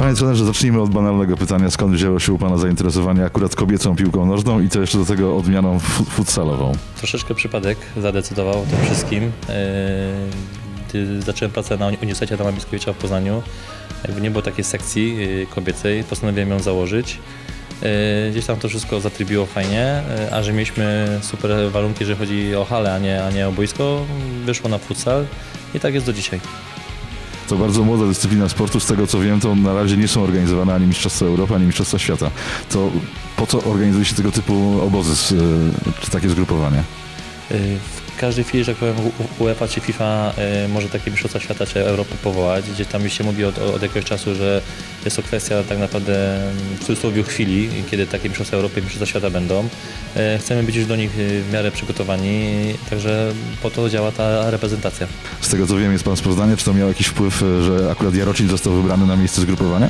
Panie trenerze, zacznijmy od banalnego pytania. Skąd wzięło się u Pana zainteresowanie akurat kobiecą piłką nożną i to jeszcze do tego odmianą fu- futsalową? Troszeczkę przypadek zadecydował o tym wszystkim. Yy, Gdy zacząłem pracę na Uniwersytecie Adama Mickiewicza w Poznaniu, jakby nie było takiej sekcji yy, kobiecej, postanowiłem ją założyć. Yy, Gdzieś tam to wszystko zatrybiło fajnie, a że mieliśmy super warunki, jeżeli chodzi o halę, a nie, a nie o boisko, wyszło na futsal i tak jest do dzisiaj. To bardzo młoda dyscyplina sportu. Z tego co wiem, to na razie nie są organizowane ani Mistrzostwa Europy, ani Mistrzostwa Świata. To po co organizuje się tego typu obozy, y, czy takie zgrupowania? W każdej że powiem, UEFA czy FIFA yy, może takie mistrzostwa świata czy Europy powołać. Gdzieś tam już się mówi od, od jakiegoś czasu, że jest to kwestia tak naprawdę mm, w cudzysłowie chwili, kiedy takie mistrzostwa Europy i mistrzostwa świata będą. Yy, Chcemy być już do nich yy, w miarę przygotowani, także po to działa ta reprezentacja. Z tego co wiem, jest Pan z Poznania. Czy to miało jakiś wpływ, y, że akurat Jarocin został wybrany na miejsce zgrupowania?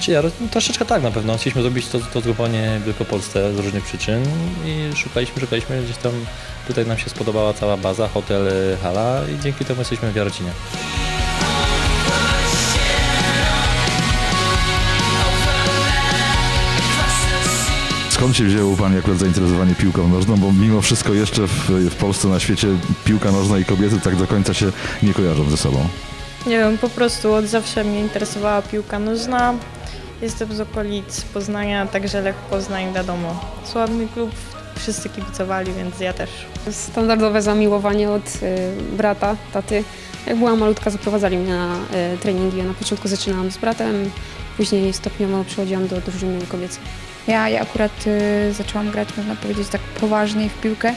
Czy ja, no, troszeczkę tak na pewno. Chcieliśmy zrobić to, to zgrupowanie w Wielkopolsce z różnych przyczyn i szukaliśmy, szukaliśmy, gdzieś tam tutaj nam się spodobała cała baza, hotel, yy, hala i dzięki temu jesteśmy w Jarocinie. Skąd się wzięło u Pani akurat zainteresowanie piłką nożną? Bo mimo wszystko jeszcze w, w Polsce, na świecie piłka nożna i kobiety tak do końca się nie kojarzą ze sobą. Nie wiem, po prostu od zawsze mnie interesowała piłka nożna. Jestem z okolic Poznania, także Lech Poznań, wiadomo. Sławny klub, wszyscy kibicowali, więc ja też. Standardowe zamiłowanie od y, brata, taty. Jak byłam malutka, zaprowadzali mnie na y, treningi. Ja na początku zaczynałam z bratem, później stopniowo przechodziłam do drużyny kobiecej. Ja, ja akurat y, zaczęłam grać, można powiedzieć, tak poważniej w piłkę,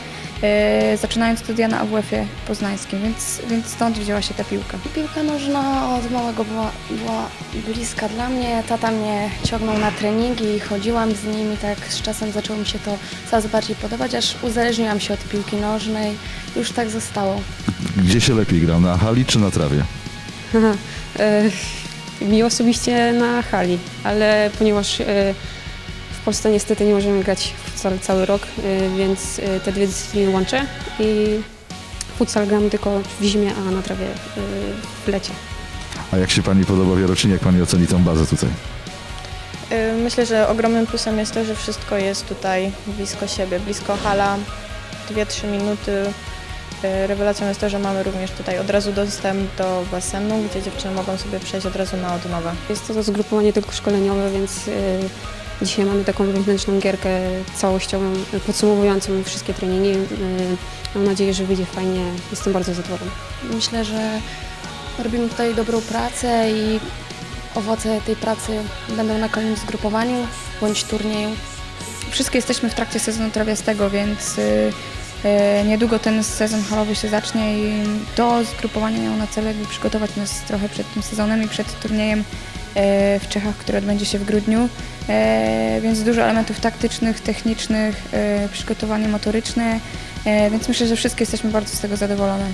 y, zaczynając studia na AWF-ie poznańskim, więc, więc stąd wzięła się ta piłka. Piłka nożna od małego była, była bliska dla mnie. Tata mnie ciągnął na treningi i chodziłam z nimi. Tak z czasem zaczęło mi się to coraz bardziej podobać, aż uzależniłam się od piłki nożnej. Już tak zostało. Gdzie się lepiej gra? Na hali czy na trawie? Y, mi osobiście na hali, ale ponieważ y, w Polsce niestety nie możemy grać w futsal cały rok, y, więc y, te dwie dyscypliny łączę i futsal gram tylko w zimie, a na trawie y, w lecie. A jak się Pani podoba w Jarocinie? Jak Pani oceni tą bazę tutaj? Myślę, że ogromnym plusem jest to, że wszystko jest tutaj blisko siebie, blisko hala, 2-3 minuty. Rewelacją jest to, że mamy również tutaj od razu dostęp do basenu, gdzie dziewczyny mogą sobie przejść od razu na odnowę. Jest to zgrupowanie tylko szkoleniowe, więc dzisiaj mamy taką wewnętrzną gierkę całościową, podsumowującą wszystkie treningi. Y, mam nadzieję, że wyjdzie fajnie. Jestem bardzo zadowolona. Myślę, że robimy tutaj dobrą pracę i owoce tej pracy będą na kolejnym zgrupowaniu bądź turnieju. Wszystkie jesteśmy w trakcie sezonu trawiastego, więc y, y, niedługo ten sezon halowy się zacznie i to zgrupowanie miało na celu przygotować nas trochę przed tym sezonem i przed turniejem w Czechach, który odbędzie się w grudniu. Y, Więc dużo elementów taktycznych, technicznych, y, przygotowanie motoryczne, więc myślę, że wszystkie jesteśmy bardzo z tego zadowolone.